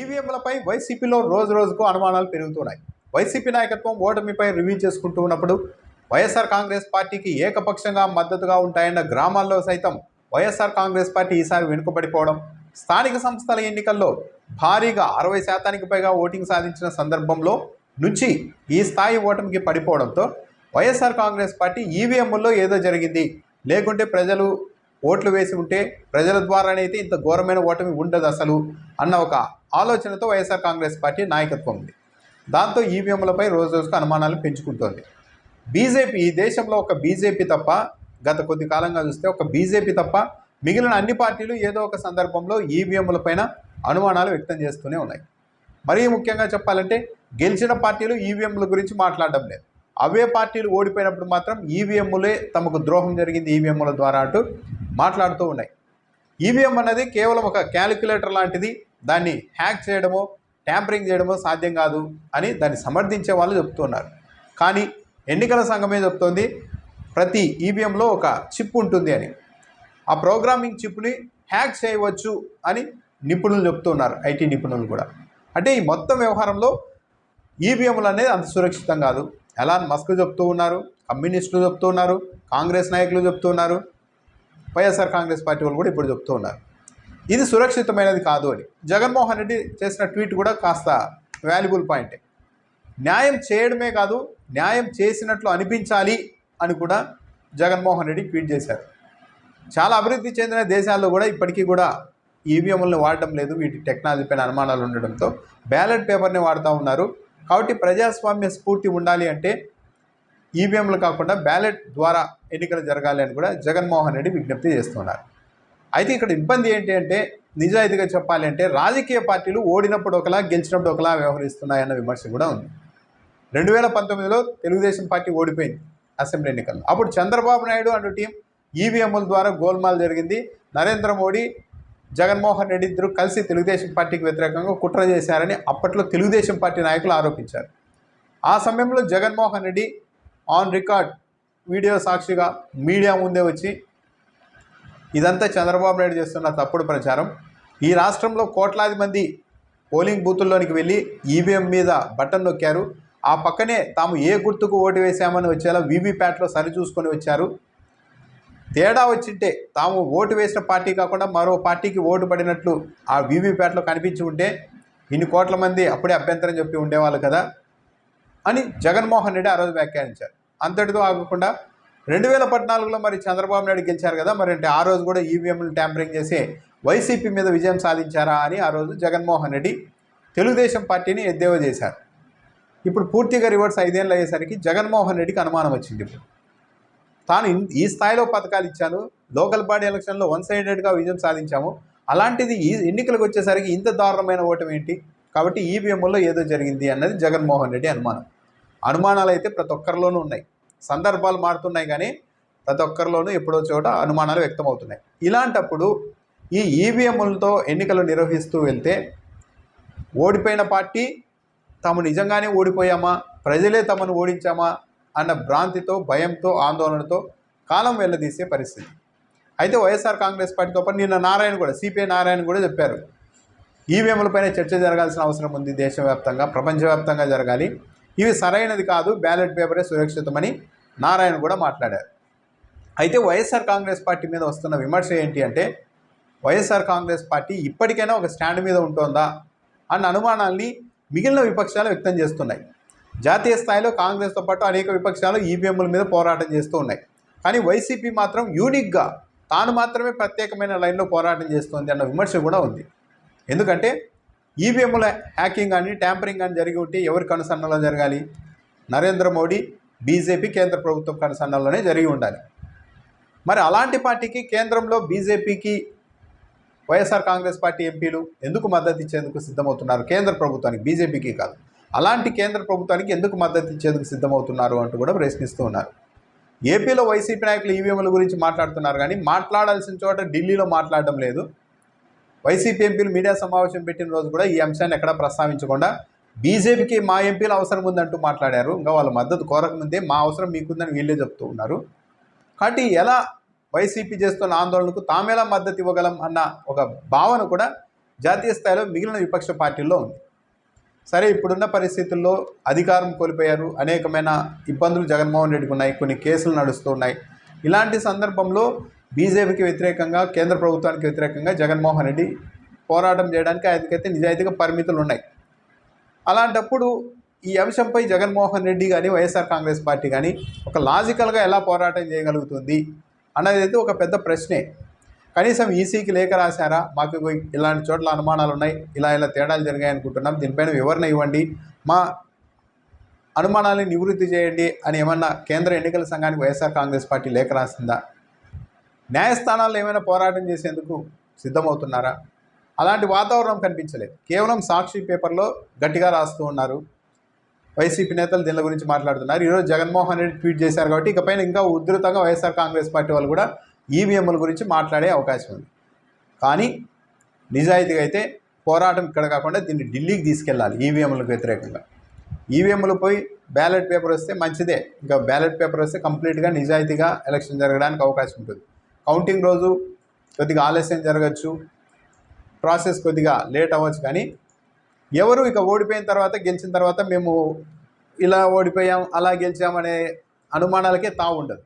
ఈవీఎంలపై వైసీపీలో రోజు రోజుకు అనుమానాలు పెరుగుతున్నాయి. వైసీపీ నాయకత్వం ఓటమిపై రివ్యూ చేసుకుంటూ ఉన్నప్పుడు వైఎస్ఆర్ కాంగ్రెస్ పార్టీకి ఏకపక్షంగా మద్దతుగా ఉంటాయన్న గ్రామాల్లో సైతం వైఎస్ఆర్ కాంగ్రెస్ పార్టీ ఈసారి వెనుకబడిపోవడం స్థానిక సంస్థల ఎన్నికల్లో భారీగా అరవై శాతానికి పైగా ఓటింగ్ సాధించిన సందర్భంలో నుంచి ఈ స్థాయి ఓటమికి పడిపోవడంతో వైఎస్ఆర్ కాంగ్రెస్ పార్టీ ఈవీఎంల్లో ఏదో జరిగింది. లేకుంటే ప్రజలు ఓట్లు వేసి ఉంటే ప్రజల ద్వారానైతే ఇంత ఘోరమైన ఓటమి ఉండదు అసలు అన్న ఒక ఆలోచనతో వైఎస్ఆర్ కాంగ్రెస్ పార్టీ నాయకత్వం ఉంది. దాంతో ఈవీఎంలపై రోజు రోజుకు అనుమానాలు పెంచుకుంటోంది. బీజేపీ ఈ దేశంలో ఒక బీజేపీ తప్ప గత కొద్ది కాలంగా చూస్తే ఒక బీజేపీ తప్ప మిగిలిన అన్ని పార్టీలు ఏదో ఒక సందర్భంలో ఈవీఎంల పైన అనుమానాలు వ్యక్తం చేస్తూనే ఉన్నాయి. మరీ ముఖ్యంగా చెప్పాలంటే గెలిచిన పార్టీలు ఈవీఎంల గురించి మాట్లాడడం లేదు. అవే పార్టీలు ఓడిపోయినప్పుడు మాత్రం ఈవీఎంలే తమకు ద్రోహం జరిగింది ఈవీఎంల ద్వారా అంటూ మాట్లాడుతూ ఉన్నాయి. ఈవీఎం అనేది కేవలం ఒక క్యాలిక్యులేటర్ లాంటిది. దాన్ని హ్యాక్ చేయడమో ట్యాంపరింగ్ చేయడమో సాధ్యం కాదు అని దాన్ని సమర్థించే వాళ్ళు చెప్తున్నారు. కానీ ఎన్నికల సంఘమే చెప్తోంది? ప్రతి ఈవీఎంలో ఒక చిప్ ఉంటుంది అని. ఆ ప్రోగ్రామింగ్ చిప్ని హ్యాక్ చేయవచ్చు అని నిపుణులు చెప్తున్నారు. ఐటీ నిపుణులు కూడా. అంటే ఈ మొత్తం వ్యవహారంలో ఈవీఎంలు అనేది అంత సురక్షితం కాదు. ఎలాన్ మస్క్ చెప్తూ ఉన్నారు కమ్యూనిస్టులు చెప్తూ ఉన్నారు కాంగ్రెస్ నాయకులు చెప్తూ ఉన్నారు. వైఎస్ఆర్ కాంగ్రెస్ పార్టీ వాళ్ళు కూడా ఇప్పుడు చెప్తూ ఉన్నారు. ఇది సురక్షితమైనది కాదు అని. జగన్మోహన్ రెడ్డి చేసిన ట్వీట్ కూడా కాస్త వాల్యుబుల్ పాయింటే. న్యాయం చేయడమే కాదు న్యాయం చేసినట్లు అనిపించాలి అని కూడా జగన్మోహన్ రెడ్డి ట్వీట్ చేశారు. చాలా అభివృద్ధి చెందిన దేశాల్లో కూడా ఇప్పటికీ కూడా ఈవీఎంలను వాడటం లేదు వీటి టెక్నాలజీ పైన అనుమానాలు ఉండడంతో. బ్యాలెట్ పేపర్ని వాడుతూ ఉన్నారు. కాబట్టి ప్రజాస్వామ్య స్ఫూర్తి ఉండాలి అంటే ఈవీఎంలు కాకుండా బ్యాలెట్ ద్వారా ఎన్నికలు జరగాలి అని కూడా జగన్మోహన్ రెడ్డి విజ్ఞప్తి చేస్తున్నారు. అయితే ఇక్కడ ఇబ్బంది ఏంటి అంటే నిజాయితీగా చెప్పాలి అంటే రాజకీయ పార్టీలు ఓడినప్పుడు ఒకలా గెలిచినప్పుడు ఒకలా వ్యవహరిస్తున్నాయన్న విమర్శ కూడా ఉంది. రెండు వేల పంతొమ్మిదిలో తెలుగుదేశం పార్టీ ఓడిపోయింది అసెంబ్లీ ఎన్నికల్లో. అప్పుడు చంద్రబాబు నాయుడు అండ్ టీం ఈవీఎంల ద్వారా గోల్మాల్ జరిగింది. నరేంద్ర మోడీ జగన్మోహన్ రెడ్డి ఇద్దరు కలిసి తెలుగుదేశం పార్టీకి వ్యతిరేకంగా కుట్ర చేశారని అప్పట్లో తెలుగుదేశం పార్టీ నాయకులు ఆరోపించారు. ఆ సమయంలో Jaganmohan Reddy on record video సాక్షిగా మీడియా ముందే వచ్చి ఇదంతా చంద్రబాబు నాయుడు చేస్తున్న తప్పుడు ప్రచారం. ఈ రాష్ట్రంలో కోట్లాది మంది పోలింగ్ బూతుల్లోనికి వెళ్ళి ఈవీఎం మీద బటన్ నొక్కారు. ఆ పక్కనే తాము ఏ గుర్తుకు ఓటు వేశామని వచ్చేలా వీవీప్యాట్లో సరిచూసుకొని వచ్చారు. తేడా వచ్చింటే తాము ఓటు వేసిన పార్టీ కాకుండా మరో పార్టీకి ఓటు పడినట్లు ఆ వీవీప్యాట్లో కనిపించి ఉంటే ఇన్ని కోట్ల మంది అప్పుడే అభ్యంతరం చెప్పి ఉండేవాళ్ళు కదా. అని జగన్మోహన్ రెడ్డి ఆ రోజు వ్యాఖ్యానించారు. అంతటితో ఆగకుండా రెండు వేల పద్నాలుగులో మరి చంద్రబాబు నాయుడు గెలిచారు కదా మరి అంటే ఆ రోజు కూడా ఈవీఎంలు ట్యాంపరింగ్ చేసి వైసీపీ మీద విజయం సాధించారా అని ఆ రోజు జగన్మోహన్ రెడ్డి తెలుగుదేశం పార్టీని ఎద్దేవా చేశారు. ఇప్పుడు పూర్తిగా రివర్స్ ఐదేళ్ళు అయ్యేసరికి జగన్మోహన్ రెడ్డికి అనుమానం వచ్చింది ఇప్పుడు. తాను ఈ స్థాయిలో పథకాలు ఇచ్చాను లోకల్ బాడీ ఎలక్షన్లో వన్ సైడెడ్గా విజయం సాధించాము అలాంటిది ఈ ఎన్నికలకు వచ్చేసరికి ఇంత దారుణమైన ఓటమి ఏంటి? కాబట్టి ఈవీఎంలో ఏదో జరిగింది అన్నది జగన్మోహన్ రెడ్డి అనుమానం. అనుమానాలు అయితే ప్రతి ఒక్కరిలోనూ ఉన్నాయి. సందర్భాలు మారుతున్నాయి కానీ ప్రతి ఒక్కరిలోనూ ఎప్పుడో చోట అనుమానాలు వ్యక్తమవుతున్నాయి. ఇలాంటప్పుడు ఈ ఈవీఎంలతో ఎన్నికలు నిర్వహిస్తూ వెళ్తే ఓడిపోయిన పార్టీ తాము నిజంగానే ఓడిపోయామా? ప్రజలే తమను ఓడించామా? అన్న భ్రాంతితో భయంతో ఆందోళనతో కాలం వెళ్ళదీసే పరిస్థితి. అయితే వైఎస్ఆర్ కాంగ్రెస్ పార్టీతో పాటు నిన్న నారాయణ కూడా సిపిఐ నారాయణ కూడా చెప్పారు. ఈవీఎంలపైన చర్చ జరగాల్సిన అవసరం ఉంది దేశవ్యాప్తంగా ప్రపంచవ్యాప్తంగా జరగాలి. ఇవి సరైనది కాదు బ్యాలెట్ పేపరే సురక్షితమని నారాయణ కూడా మాట్లాడారు. అయితే వైఎస్ఆర్ కాంగ్రెస్ పార్టీ మీద వస్తున్న విమర్శ ఏంటి అంటే వైఎస్ఆర్ కాంగ్రెస్ పార్టీ ఇప్పటికైనా ఒక స్టాండ్ మీద ఉంటుందా అన్న అనుమానాల్ని మిగిలిన విపక్షాలు వ్యక్తం చేస్తున్నాయి. జాతీయ స్థాయిలో కాంగ్రెస్తో పాటు అనేక విపక్షాలు ఈవీఎంల మీద పోరాటం చేస్తూ ఉన్నాయి. కానీ వైసీపీ మాత్రం యూనిక్గా తాను మాత్రమే ప్రత్యేకమైన లైన్లో పోరాటం చేస్తోంది అన్న విమర్శ కూడా ఉంది. ఎందుకంటే ఈవీఎంల హ్యాకింగ్ కానీ ట్యాంపరింగ్ కానీ జరిగి ఉంటే ఎవరి కనుసన్నలో జరగాలి? నరేంద్ర మోడీ బీజేపీ కేంద్ర ప్రభుత్వం కనుసన్నలోనే జరిగి ఉండాలి. మరి అలాంటి పార్టీకి కేంద్రంలో బీజేపీకి వైఎస్ఆర్ కాంగ్రెస్ పార్టీ ఎంపీలు ఎందుకు మద్దతు ఇచ్చేందుకు సిద్ధమవుతున్నారు? కేంద్ర ప్రభుత్వానికి బీజేపీకి కాదు. అలాంటి కేంద్ర ప్రభుత్వానికి ఎందుకు మద్దతు ఇచ్చేందుకు సిద్ధమవుతున్నారు అంటూ కూడా ప్రశ్నిస్తూ ఉన్నారు. ఏపీలో వైసీపీ నాయకులు ఈవీఎంల గురించి మాట్లాడుతున్నారు కానీ మాట్లాడాల్సిన చోట ఢిల్లీలో మాట్లాడడం లేదు. వైసీపీ ఎంపీలు మీడియా సమావేశం పెట్టిన రోజు కూడా ఈ అంశాన్ని ఎక్కడా ప్రస్తావించకుండా బీజేపీకి మా ఎంపీలు అవసరం ఉందంటూ మాట్లాడారు. ఇంకా వాళ్ళ మద్దతు కోరకముందే మా అవసరం మీకుందని వీళ్ళే చెప్తూ ఉన్నారు. కాబట్టి ఎలా వైసీపీ చేస్తున్న ఆందోళనకు తామెలా మద్దతు ఇవ్వగలం అన్న ఒక భావన కూడా జాతీయ స్థాయిలో మిగిలిన విపక్ష పార్టీల్లో ఉంది. సరే ఇప్పుడున్న పరిస్థితుల్లో అధికారం కోల్పోయారు. అనేకమైన ఇబ్బందులు జగన్మోహన్ రెడ్డికి ఉన్నాయి. కొన్ని కేసులు నడుస్తూ ఉన్నాయి. ఇలాంటి సందర్భంలో బీజేపీకి వ్యతిరేకంగా కేంద్ర ప్రభుత్వానికి వ్యతిరేకంగా జగన్మోహన్ రెడ్డి పోరాటం చేయడానికి ఆయనకైతే నిజాయితీగా పరిమితులు ఉన్నాయి. అలాంటప్పుడు ఈ అంశంపై జగన్మోహన్ రెడ్డి కానీ వైఎస్ఆర్ కాంగ్రెస్ పార్టీ కానీ ఒక లాజికల్గా ఎలా పోరాటం చేయగలుగుతుంది అన్నది అయితే ఒక పెద్ద ప్రశ్నే. కనీసం ఈసీకి లేఖ రాశారా? మాకు ఇలాంటి చోట్ల అనుమానాలు ఉన్నాయి. ఇలా ఇలా తేడాలు జరిగాయి అనుకుంటున్నాం. దీనిపైన వివరణ ఇవ్వండి. మా అనుమానాలను నివృత్తి చేయండి అని ఏమన్నా కేంద్ర ఎన్నికల సంఘానికి వైఎస్ఆర్ కాంగ్రెస్ పార్టీ లేఖ రాసిందా? న్యాయస్థానాల్లో ఏమైనా పోరాటం చేసేందుకు సిద్ధమవుతున్నారా? అలాంటి వాతావరణం కనిపించలేదు. కేవలం సాక్షి పేపర్లో గట్టిగా రాస్తూ ఉన్నారు. వైసీపీ నేతలు దీని గురించి మాట్లాడుతున్నారు. ఈరోజు జగన్మోహన్ రెడ్డి ట్వీట్ చేశారు కాబట్టి ఇకపైన ఇంకా ఉధృతంగా వైఎస్ఆర్ కాంగ్రెస్ పార్టీ వాళ్ళు కూడా ఈవీఎంల గురించి మాట్లాడే అవకాశం ఉంది. కానీ నిజాయితీగా అయితే పోరాటం ఇక్కడ కాకుండా దీన్ని ఢిల్లీకి తీసుకెళ్ళాలి ఈవీఎంలకు వ్యతిరేకంగా. ఈవీఎంలు పోయి బ్యాలెట్ పేపర్ వస్తే మంచిదే. ఇంకా బ్యాలెట్ పేపర్ వస్తే కంప్లీట్గా నిజాయితీగా ఎలక్షన్ జరగడానికి అవకాశం ఉంటుంది. కౌంటింగ్ రోజు కొద్దిగా ఆలస్యం జరగచ్చు. ప్రాసెస్ కొద్దిగా లేట్ అవ్వచ్చు. కానీ ఎవరు ఇక ఓడిపోయిన తర్వాత గెలిచిన తర్వాత మేము ఇలా ఓడిపోయాం అలా గెలిచామనే అనుమానాలకే తావు ఉండదు.